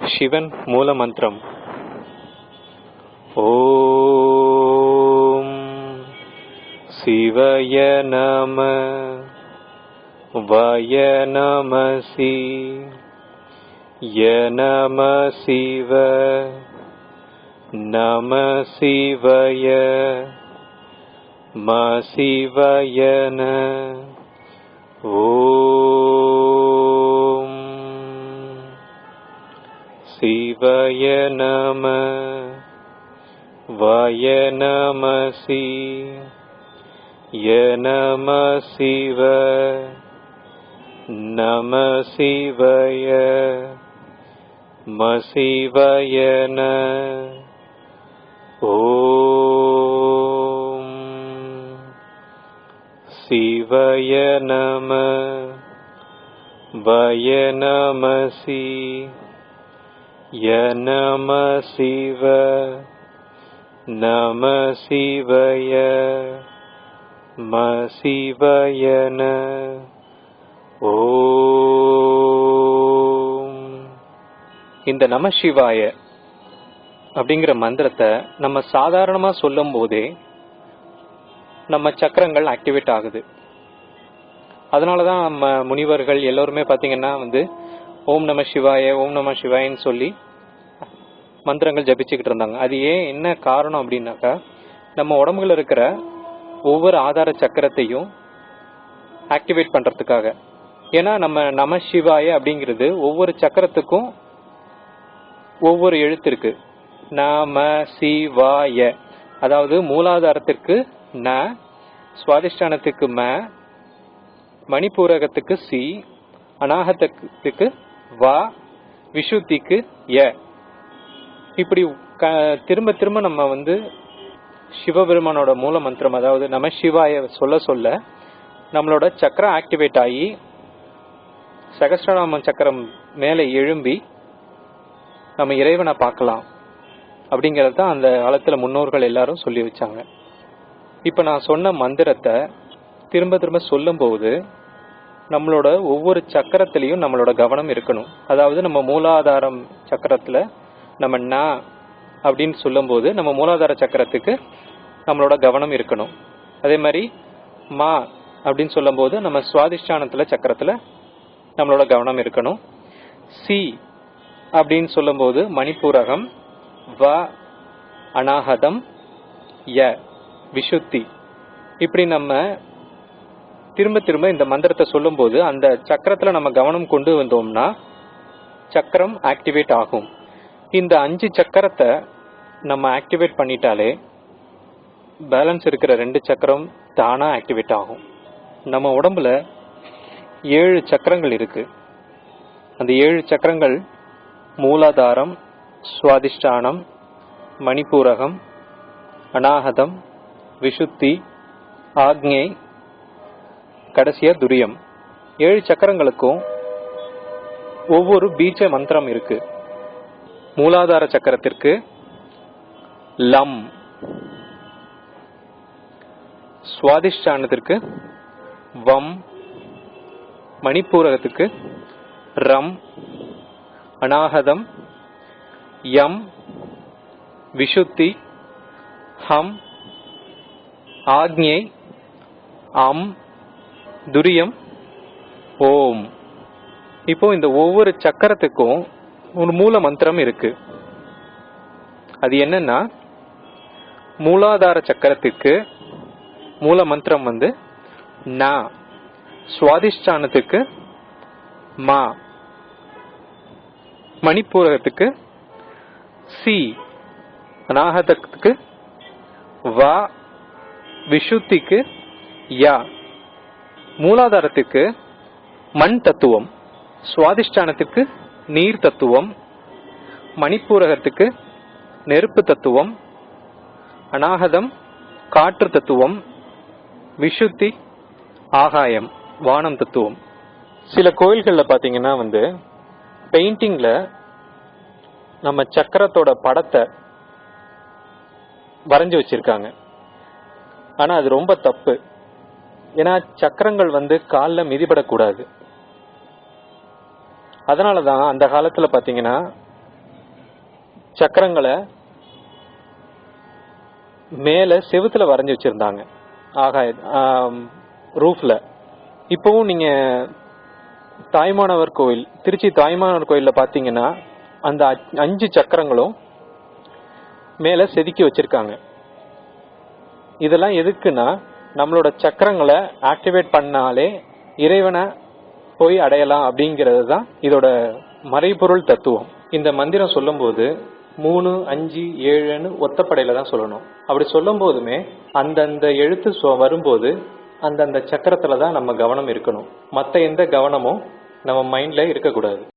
சிவன் மூல மந்திரம். ஓம் சிவய நம வய நமசி ய நம சிவ நம சிவய ம சிவயன. ஓம் शिवय नम। वयं नमसि। य नमसिव। नमसि वय मसिबयन ॐ। शिवय नम। वय नमसि। நமசி ய நம சிவ நம சிவய ம சிவயன ஓ இந்த நம சிவாய அப்படிங்கிற மந்திரத்தை நம்ம சாதாரணமாக சொல்லும் போதே நம்ம சக்கரங்கள் ஆக்டிவேட் ஆகுது. அதனாலதான் நம்ம முனிவர்கள் எல்லோருமே பார்த்தீங்கன்னா வந்து ஓம் நம சிவாய ஓம் நம சிவாயன்னு சொல்லி மந்திரங்கள் ஜபிச்சுக்கிட்டு இருந்தாங்க. அது ஏன் என்ன காரணம் அப்படின்னாக்கா நம்ம உடம்புல இருக்கிற ஒவ்வொரு ஆதார சக்கரத்தையும் ஆக்டிவேட் பண்றதுக்காக. ஏன்னா நம்ம நம சிவாய அப்படிங்கிறது ஒவ்வொரு சக்கரத்துக்கும் ஒவ்வொரு எழுத்து இருக்கு. நம சிவாய. அதாவது மூலாதாரத்திற்கு ந சுவாதிஷ்டானத்துக்கு ம மணிப்பூரகத்துக்கு சி அநாகத்துக்கு வா விஷுத்திக்கு ய இப்படி க- திரும்ப திரும்ப நம்ம வந்து சிவபெருமானோட மூல மந்திரம் அதாவது நம்ம சிவாய சொல்ல சொல்ல நம்மளோட சக்கரம் ஆக்டிவேட் ஆகி சகஸ்ரநாம சக்கரம் மேலே எழும்பி நம்ம இறைவனை பார்க்கலாம் அப்படிங்கிறது தான் அந்த காலத்தில் முன்னோர்கள் எல்லாரும் சொல்லி வச்சாங்க. இப்போ நான் சொன்ன மந்திரத்தை திரும்ப திரும்ப சொல்லும்போது நம்மளோட ஒவ்வொரு சக்கரத்திலையும் நம்மளோட கவனம் இருக்கணும். அதாவது நம்ம மூலாதாரம் சக்கரத்துல நம்ம நா அப்படின்னு சொல்லும்போது நம்ம மூலாதார சக்கரத்துக்கு நம்மளோட கவனம் இருக்கணும். அதே மாதிரி மா அப்படின்னு சொல்லும்போது நம்ம சுவாதிஷ்டானத்துல சக்கரத்துல நம்மளோட கவனம் இருக்கணும். சி அப்படின்னு சொல்லும்போது மணிப்பூரகம் வ அநாகதம் ய விஷுத்தி இப்படி நம்ம திரும்ப திரும்ப இந்த மந்திரத்தை சொல்லும்போது அந்த சக்கரத்துல நம்ம கவனம் கொண்டு வந்தோம்னா சக்கரம் ஆக்டிவேட் ஆகும். இந்த அஞ்சு சக்கரத்தை நம்ம ஆக்டிவேட் பண்ணிட்டாலே பேலன்ஸ் இருக்கிற ரெண்டு சக்கரம் தானா ஆக்டிவேட் ஆகும். நம்ம உடம்புல ஏழு சக்கரங்கள் இருக்கு. அந்த ஏழு சக்கரங்கள் மூலாதாரம் சுவாதிஷ்டானம் மணிப்பூரகம் அநாகதம் விஷுத்தி ஆக்ஞை கடைசியா துரியம். ஏழு சக்கரங்களுக்கும் ஒவ்வொரு பீஜ மந்திரம் இருக்கு. மூலாதார சக்கரத்திற்கு லம். சுவாதிஷ்டானத்திற்கு வம். மணிப்பூரகத்துக்கு ரம். அநாகதம் யம். விஷுத்தி ஹம். ஆக்ஞை அம். துரியம் ஓம். இப்போ இந்த ஒவ்வொரு சக்கரத்துக்கும் ஒரு மூல மந்திரம் இருக்கு. அது என்னன்னா மூலாதார சக்கரத்துக்கு மூல மந்திரம் வந்து ந. சுவாதிஷ்டானத்துக்கு மா. மணிப்பூரகத்துக்கு சி. அநாகதத்துக்கு வா. விஷுத்திக்கு யா. மூலாதாரத்துக்கு மண் தத்துவம் சுவாதிஷ்டானத்துக்கு நீர் தத்துவம் மணிப்பூரகத்துக்கு நெருப்பு தத்துவம் அநாகதம் காற்று தத்துவம் விஷுத்தி ஆகாயம் வானம் தத்துவம். சில கோயில்களில் பார்த்தீங்கன்னா வந்து பெயிண்டிங்கில் நம்ம சக்கரத்தோட படத்தை வரைஞ்சு வச்சிருக்காங்க. ஆனால் அது ரொம்ப தப்பு. ஏன்னா சக்கரங்கள் வந்து காலில் மிதிபடக்கூடாது. அதனாலதான் அந்த காலத்தில் பார்த்தீங்கன்னா சக்கரங்களை மேலே செவுத்துல வரைஞ்சி வச்சிருந்தாங்க. ஆகாய ரூஃபில். இப்போவும் நீங்கள் தாய்மானவர் கோயில் திருச்சி தாய்மானவர் கோயிலில் பார்த்தீங்கன்னா அந்த அஞ்சு சக்கரங்களும் மேலே செதுக்கி வச்சிருக்காங்க. இதெல்லாம் எதுக்குன்னா நம்மளோட சக்கரங்களை ஆக்டிவேட் பண்ணாலே இறைவனை போய் அடையலாம் அப்படிங்கிறது தான் இதோட மறைபொருள் தத்துவம். இந்த மந்திரம் சொல்லும்போது மூணு அஞ்சு ஏழுன்னு ஒத்தப்படையில தான் சொல்லணும். அப்படி சொல்லும் போதுமே அந்தந்த எழுத்து வரும்போது அந்தந்த சக்கரத்துல தான் நம்ம கவனம் இருக்கணும். மற்ற எந்த கவனமும் நம்ம மைண்ட்ல இருக்கக்கூடாது.